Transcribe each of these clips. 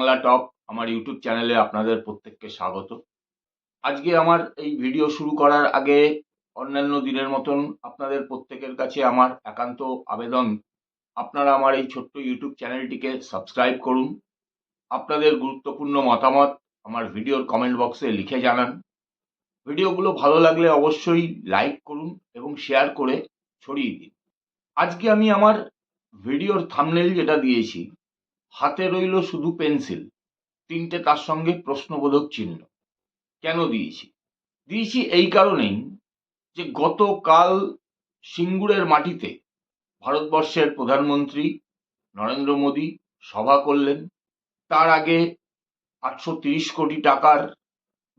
বাংলা টক আমার ইউটিউব চ্যানেলে আপনাদের প্রত্যেককে স্বাগত। আজকে আমার এই ভিডিও শুরু করার আগে অন্যান্য দিনের মতন আপনাদের প্রত্যেকের কাছে আমার একান্ত আবেদন, আপনারা আমার এই ছোট্ট ইউটিউব চ্যানেলটিকে সাবস্ক্রাইব করুন। আপনাদের গুরুত্বপূর্ণ মতামত আমার ভিডিওর কমেন্ট বক্সে লিখে জানান। ভিডিওগুলো ভালো লাগলে অবশ্যই লাইক করুন এবং শেয়ার করে ছড়িয়ে দিন। আজকে আমি আমার ভিডিওর থামনেল যেটা দিয়েছি হাতে রইল শুধু পেন্সিল। তিনটে তার সঙ্গে প্রশ্নবোধক চিহ্ন। কেন দিয়েছি? দিয়েছি এই কারণেই যে গতকাল সিঙ্গুরের মাটিতে ভারতবর্ষের প্রধানমন্ত্রী নরেন্দ্র মোদী সভা করলেন। তার আগে আটশো তিরিশ কোটি টাকার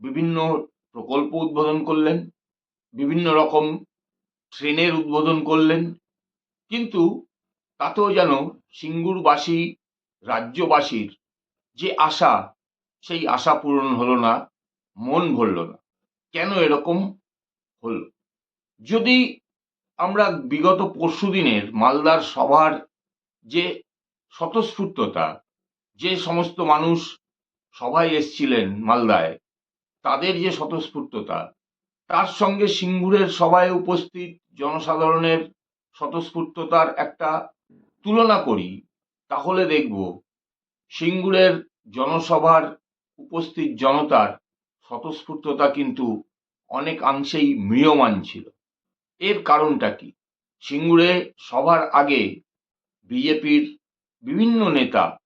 বিভিন্ন প্রকল্প উদ্বোধন করলেন। বিভিন্ন রকম ট্রেনের উদ্বোধন করলেন। কিন্তু তাতেও যেন সিঙ্গুরবাসী রাজ্যবাসীর যে আশা, সেই আশা পূরণ হলো না, মন ভরল না। কেন এরকম হল? যদি আমরা বিগত পরশু দিনের মালদার সভার যে স্বতঃস্ফূর্ততা, যে সমস্ত মানুষ সভায় এসছিলেন মালদায়, তাদের যে স্বতঃস্ফূর্ততা, তার সঙ্গে সিঙ্গুরের সভায় উপস্থিত জনসাধারণের স্বতঃস্ফূর্ততার একটা তুলনা করি তাহলে দেখব সিঙ্গুরের জনসভার উপস্থিত জনতার স্বতঃস্ফূর্ততা কিন্তু অনেকাংশেই ম্রিয়মান ছিল। এর কারণটা কি? সিঙ্গুরে সভার আগে বিজেপির বিভিন্ন নেতা,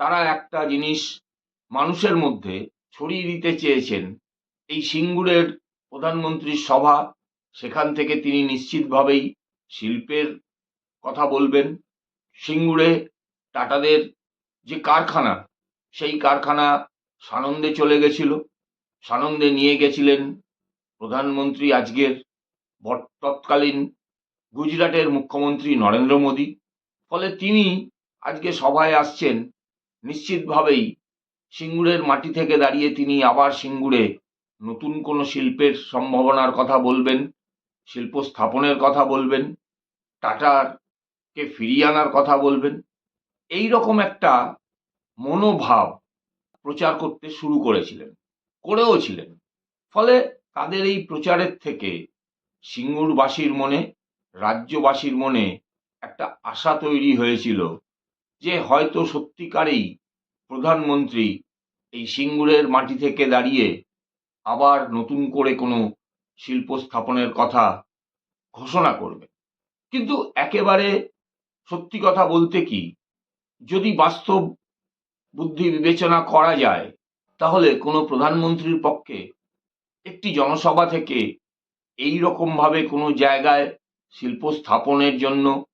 তারা একটা জিনিস মানুষের মধ্যে ছড়িয়ে দিতে চেয়েছেন, এই সিঙ্গুরের প্রধানমন্ত্রীর সভা, সেখান থেকে তিনি নিশ্চিতভাবেই শিল্পের কথা বলবেন। সিঙ্গুরে টাটাদের যে কারখানা, সেই কারখানা সানন্দে চলে গেছিল। সানন্দে নিয়ে গেছিলেন প্রধানমন্ত্রী আজকের তৎকালীন গুজরাটের মুখ্যমন্ত্রী নরেন্দ্র মোদী। ফলে তিনি আজকে সভায় আসছেন, নিশ্চিতভাবেই সিঙ্গুরের মাটি থেকে দাঁড়িয়ে তিনি আবার সিঙ্গুরে নতুন কোনো শিল্পের সম্ভাবনার কথা বলবেন শিল্প স্থাপনের কথা বলবেন, টাটারকে ফিরিয়ে আনার কথা বলবেন। এই রকম একটা মনোভাব প্রচার করতে শুরু করেছিলেন, করেও ছিলেন। ফলে তাদের এই প্রচারের থেকে সিঙ্গুরবাসীর মনে, রাজ্যবাসীর মনে একটা আশা তৈরি হয়েছিল যে হয়তো সত্যিকারেই প্রধানমন্ত্রী এই সিঙ্গুরের মাটি থেকে দাঁড়িয়ে আবার নতুন করে কোনো শিল্প স্থাপনের কথা ঘোষণা করবে। কিন্তু একেবারে সত্যি কথা বলতে কি যদি বাস্তব বুদ্ধি বিবেচনা করা যায়, তাহলে কোনো প্রধানমন্ত্রীর পক্ষে একটি জনসভা থেকে এই রকমভাবে কোনো জায়গায় শিল্প স্থাপনের জন্য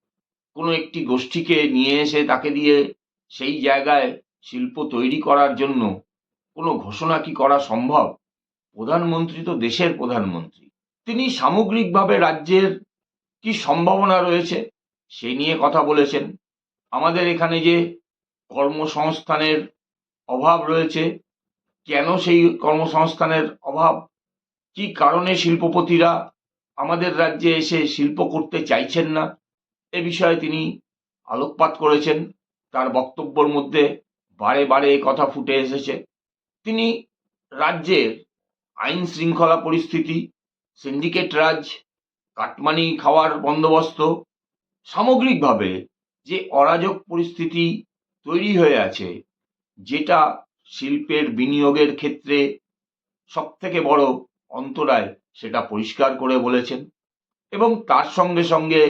কোনো একটি গোষ্ঠীকে নিয়ে এসে তাকে দিয়ে সেই জায়গায় শিল্প তৈরি করার জন্য কোনো ঘোষণা কি করা সম্ভব? প্রধানমন্ত্রী তো দেশের প্রধানমন্ত্রী। তিনি সামগ্রিকভাবে রাজ্যের কি সম্ভাবনা রয়েছে সেই নিয়ে কথা বলেছেন। আমাদের এখানে যে কর্মসংস্থানের অভাব রয়েছে, কেন সেই কর্মসংস্থানের অভাব? কি কারণে শিল্পপতিরা আমাদের রাজ্যে এসে শিল্প করতে চাইছেন না? এ বিষয়ে তিনি আলোকপাত করেছেন। তার বক্তব্যের মধ্যে বারে বারে কথা ফুটে এসেছে। তিনি রাজ্যের আইন শৃঙ্খলা পরিস্থিতি, সিন্ডিকেট রাজ, কাটমানি খাওয়ার বন্দোবস্ত সামগ্রিকভাবে যে অরাজক পরিস্থিতি তৈরি হয়ে আছে, যেটা শিল্পের বিনিয়োগের ক্ষেত্রে সবথেকে বড় অন্তরায় সেটা পরিষ্কার করে বলেছেন এবং তার সঙ্গে সঙ্গে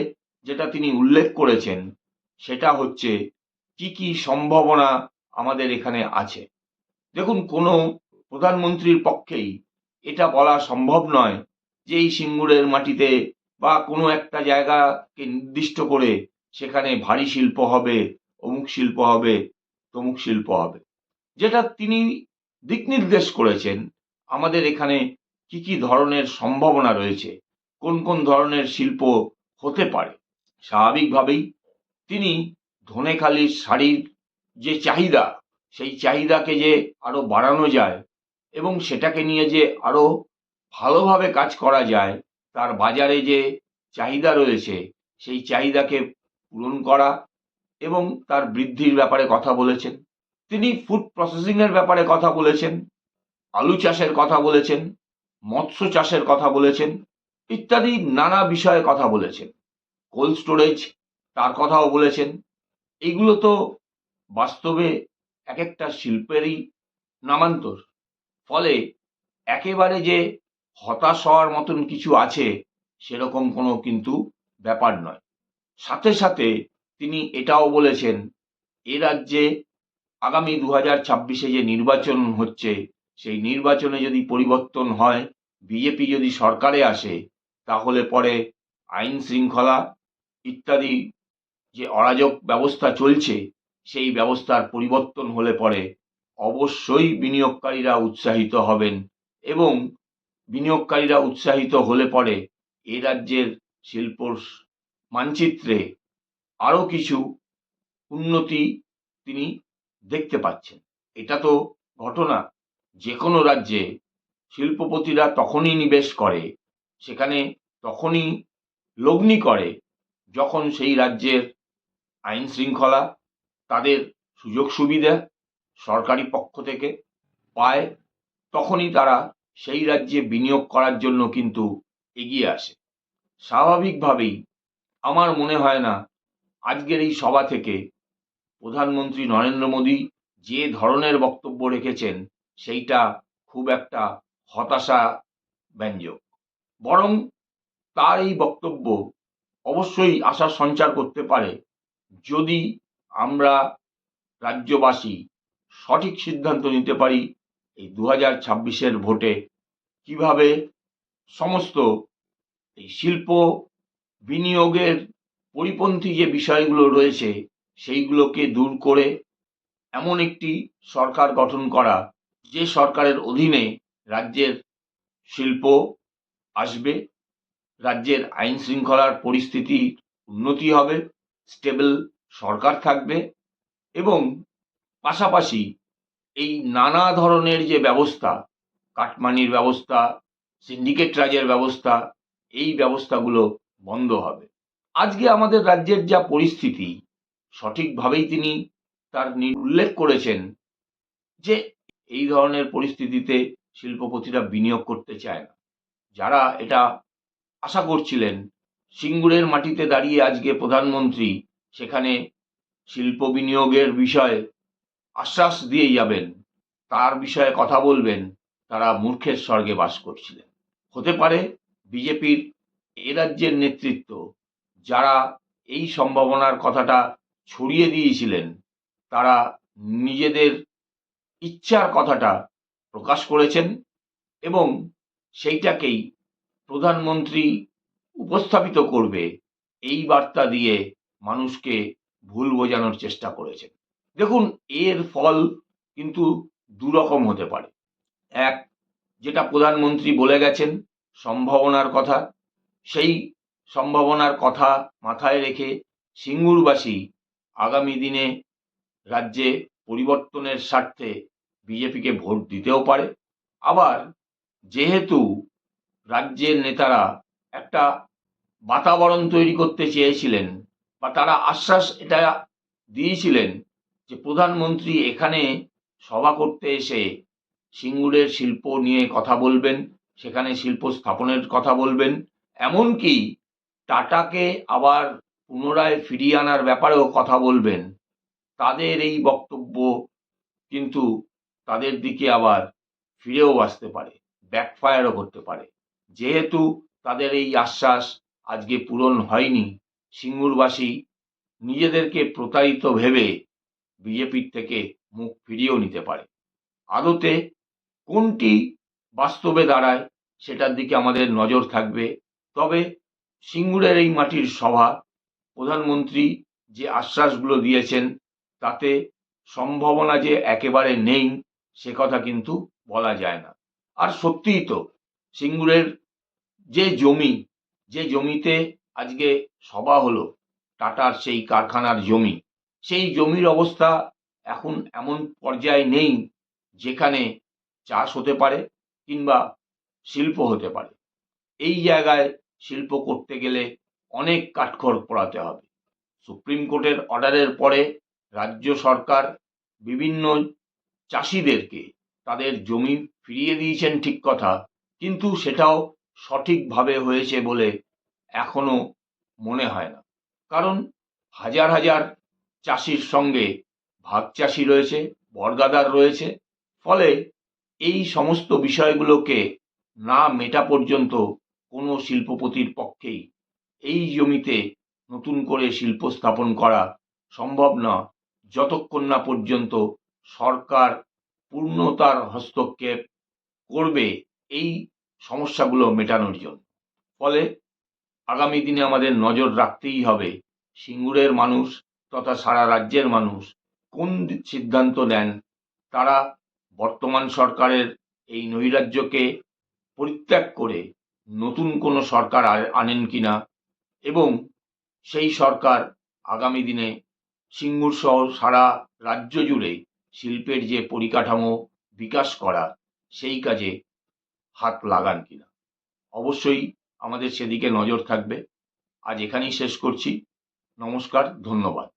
যেটা তিনি উল্লেখ করেছেন, সেটা হচ্ছে কি কি সম্ভাবনা আমাদের এখানে আছে। দেখুন, কোনো প্রধানমন্ত্রীর পক্ষেই এটা বলা সম্ভব নয় যে এই সিঙ্গুরের মাটিতে বা কোনো একটা জায়গাকে নির্দিষ্ট করে সেখানে ভারী শিল্প হবে, অমুক শিল্প হবে, তমুক শিল্প হবে। যেটা তিনি দিক নির্দেশ করেছেন, আমাদের এখানে কি কি ধরনের সম্ভাবনা রয়েছে, কোন কোন ধরনের শিল্প হতে পারে। স্বাভাবিকভাবেই তিনি ধনেখালির শাড়ির যে চাহিদা, সেই চাহিদাকে যে আরও বাড়ানো যায় এবং সেটাকে নিয়ে যে আরও ভালোভাবে কাজ করা যায়, তার বাজারে যে চাহিদা রয়েছে, সেই চাহিদাকে পূরণ করা এবং তার বৃদ্ধির ব্যাপারে কথা বলেছেন। তিনি ফুড প্রসেসিংয়ের ব্যাপারে কথা বলেছেন, আলু চাষের কথা বলেছেন, মৎস্য চাষের কথা বলেছেন, ইত্যাদি নানা বিষয়ে কথা বলেছেন। কোল্ড স্টোরেজ তার কথাও বলেছেন। এগুলো তো বাস্তবে এক একটা শিল্পেরই নামান্তর। ফলে একেবারে যে হতাশ হওয়ার মতন কিছু আছে, সেরকম কোনো কিন্তু ব্যাপার নয়। সাথে সাথে তিনি এটাও বলেছেন, এ রাজ্যে আগামী দু হাজার ছাব্বিশে যে নির্বাচন হচ্ছে, সেই নির্বাচনে যদি পরিবর্তন হয়, বিজেপি যদি সরকারে আসে, তাহলে পরে আইন শৃঙ্খলা ইত্যাদি যে অরাজক ব্যবস্থা চলছে, সেই ব্যবস্থার পরিবর্তন হলে পরে অবশ্যই বিনিয়োগকারীরা উৎসাহিত হবেন এবং বিনিয়োগকারীরা উৎসাহিত হলে পরে এ রাজ্যের শিল্প মানচিত্রে আরও কিছু উন্নতি তিনি দেখতে পাচ্ছেন। এটা তো ঘটনা। যে কোনো রাজ্যে শিল্পপতিরা তখনই নিবেশ করে, সেখানে তখনই লগ্নি করে, যখন সেই রাজ্যের আইন শৃঙ্খলা তাদের সুযোগ সুবিধা সরকারি পক্ষ থেকে পায়, তখনই তারা সেই রাজ্যে বিনিয়োগ করার জন্য কিন্তু এগিয়ে আসে। স্বাভাবিকভাবেই আমার মনে হয় না। আজকের এই সভা থেকে প্রধানমন্ত্রী নরেন্দ্র মোদী যে ধরনের বক্তব্য রেখেছেন, সেইটা খুব একটা হতাশা ব্যঞ্জক। বরং তার এই বক্তব্য অবশ্যই আশা সঞ্চার করতে পারে যদি আমরা রাজ্যবাসী সঠিক সিদ্ধান্ত নিতে পারি এই দু হাজার ভোটে। কীভাবে সমস্ত এই শিল্প বিনিয়োগের পরিপন্থী যে বিষয়গুলো রয়েছে, সেইগুলোকে দূর করে এমন একটি সরকার গঠন করা, যে সরকারের অধীনে রাজ্যের শিল্প আসবে, রাজ্যের আইন শৃঙ্খলার পরিস্থিতি উন্নতি হবে, স্টেবল সরকার থাকবে এবং পাশাপাশি এই নানা ধরনের যে ব্যবস্থা, কাটমানির ব্যবস্থা, সিন্ডিকেট রাজের ব্যবস্থা, এই ব্যবস্থাগুলো বন্ধ হবে। আজকে আমাদের রাজ্যের যা পরিস্থিতি, সঠিকভাবেই তিনি তার উল্লেখ করেছেন যে এই ধরনের পরিস্থিতিতে শিল্পপতিরা বিনিয়োগ করতে চায় না। যারা এটা আশা করছিলেন, সিঙ্গুরের মাটিতে দাঁড়িয়ে আজকে প্রধানমন্ত্রী সেখানে শিল্প বিনিয়োগের বিষয়ে আশ্বাস দিয়ে যাবেন, তার বিষয়ে কথা বলবেন, তারা মূর্খের স্বর্গে বাস করছিলেন। হতে পারে বিজেপির এ রাজ্যের নেতৃত্ব যারা এই সম্ভাবনার কথাটা ছড়িয়ে দিয়েছিলেন, তারা নিজেদের ইচ্ছার কথাটা প্রকাশ করেছেন এবং সেইটাকেই প্রধানমন্ত্রী উপস্থাপিত করবে এই বার্তা দিয়ে মানুষকে ভুল বোঝানোর চেষ্টা করেছেন। দেখুন, এর ফল কিন্তু দুরকম হতে পারে। এক, যেটা প্রধানমন্ত্রী বলে গেছেন, সম্ভাবনার কথা। সেই সম্ভাবনার কথা মাথায় রেখে সিঙ্গুরবাসী আগামী দিনে রাজ্যে পরিবর্তনের স্বার্থে বিজেপিকে ভোট দিতেও পারে। আবার যেহেতু রাজ্যের নেতারা একটা বাতাবরণ তৈরি করতে চেয়েছিলেন বা তারা আশ্বাস এটা দিয়েছিলেন যে প্রধানমন্ত্রী এখানে সভা করতে এসে সিঙ্গুরের শিল্প নিয়ে কথা বলবেন, সেখানে শিল্প স্থাপনের কথা বলবেন এমনকি টাটাকে আবার পুনরায় ফিরিয়ে আনার ব্যাপারেও কথা বলবেন। তাদের এই বক্তব্য কিন্তু তাদের দিকে আবার ফিরেও আসতে পারে ব্যাকফায়ারও করতে পারে। যেহেতু তাদের এই আশ্বাস আজকে পূরণ হয়নি, সিঙ্গুরবাসী নিজেদেরকে প্রতারিত ভেবে বিজেপির থেকে মুখ ফিরিয়েও নিতে পারে। আদতে কোনটি বাস্তবে দাঁড়ায় সেটার দিকে আমাদের নজর থাকবে তবে সিঙ্গুরের এই মাটির সভা প্রধানমন্ত্রী যে আশ্বাসগুলো দিয়েছেন, তাতে সম্ভাবনা যে একেবারে নেই, সে কথা কিন্তু বলা যায় না। আর সত্যিই তো, সিঙ্গুরের যে জমি, যে জমিতে আজকে সভা হলো, টাটার সেই কারখানার জমি, সেই জমির অবস্থা এখন এমন পর্যায়ে নেই, যেখানে চাষ হতে পারে কিংবা শিল্প হতে পারে। এই জায়গায় শিল্প করতে গেলে অনেক কাঠখড় পোড়াতে হবে। সুপ্রিম কোর্টের অর্ডারের পরে রাজ্য সরকার বিভিন্ন চাষিদেরকে তাদের জমি ফিরিয়ে দিয়েছেন ঠিক কথা, কিন্তু সেটাও সঠিকভাবে হয়েছে বলে এখনও মনে হয় না। কারণ হাজার হাজার চাষির সঙ্গে ভাগ চাষি রয়েছে, বর্গাদার রয়েছে, ফলে এই সমস্ত বিষয়গুলোকে না মেটা পর্যন্ত কোনো শিল্পপতির পক্ষেই এই জমিতে নতুন করে শিল্প স্থাপন করা সম্ভব না, যতক্ষণ না পর্যন্ত সরকার পূর্ণতার হস্তক্ষেপ করবে এই সমস্যাগুলো মেটানোর জন্য। ফলে আগামী দিনে আমাদের নজর রাখতেই হবে সিঙ্গুরের মানুষ তথা সারা রাজ্যের মানুষ কোন সিদ্ধান্ত নেন। তারা বর্তমান সরকারের এই নৈরাজ্যকে পরিত্যাগ করে নতুন কোনো সরকার আনেন কিনা এবং সেই সরকার আগামী দিনে সিঙ্গুর সহ সারা রাজ্য জুড়ে শিল্পের যে পরিকাঠামো বিকাশ করা, সেই কাজে হাত লাগান কিনা। অবশ্যই আমাদের সেদিকে নজর থাকবে। আজ এখানেই শেষ করছি। নমস্কার, ধন্যবাদ।